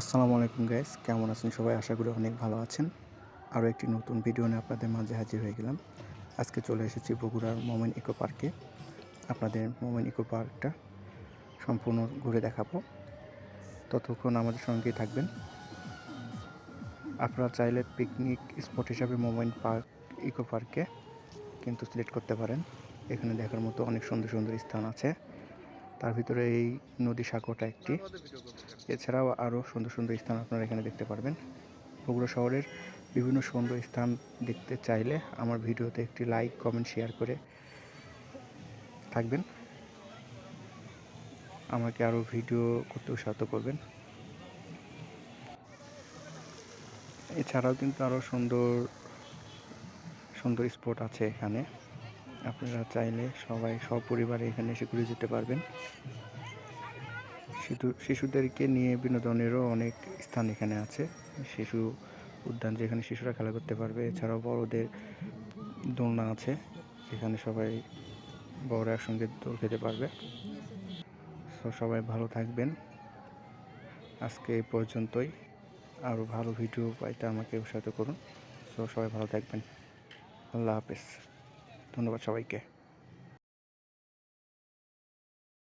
আসসালামু আলাইকুম গাইস কেমন আছেন সবাই? আশা করি অনেক ভালো আছেন। আরও একটি নতুন ভিডিও নিয়ে আপনাদের মাঝে হাজির হয়ে গেলাম। আজকে চলে এসেছি বগুড়ার মোমেন ইকো পার্কে আপনাদের মোমেন ইকো পার্কটা সম্পূর্ণ ঘুরে দেখাবো। ততক্ষণ আমাদের সঙ্গেই থাকবেন। আপনারা চাইলে পিকনিক স্পট হিসাবে মোমেন পার্ক, ইকো পার্কে কিন্তু সিলেক্ট করতে পারেন। এখানে দেখার মতো অনেক সুন্দর সুন্দর স্থান আছে। তার ভিতরে এই নদী সাঁকোটা একটি। এছাড়াও আরও সুন্দর সুন্দর স্থান আপনারা এখানে দেখতে পারবেন। বগুড়া শহরের বিভিন্ন সুন্দর স্থান দেখতে চাইলে আমার ভিডিওতে একটি লাইক, কমেন্ট, শেয়ার করে থাকবেন। আমাকে আরও ভিডিও করতে উৎসাহিত করবেন। এছাড়াও কিন্তু আরও সুন্দর সুন্দর স্পট আছে এখানে। আপনারা চাইলে সবাই, সপরিবারে এখানে এসে ঘুরে যেতে পারবেন। শিশু, শিশুদেরকে নিয়ে বিনোদনেরও অনেক স্থান এখানে আছে। শিশু উদ্যান যেখানে শিশুরা খেলা করতে পারবে। এছাড়াও বড়দের দোলনা আছে, যেখানে সবাই বড়রা একসঙ্গে দোল খেতে পারবে। তো সবাই ভালো থাকবেন। আজকে এই পর্যন্তই। আরও ভালো ভিডিও পাইতে আমাকে উৎসাহিত করুন। সো সবাই ভালো থাকবেন। আল্লাহ হাফেজ। ধন্যবাদ সবাইকে।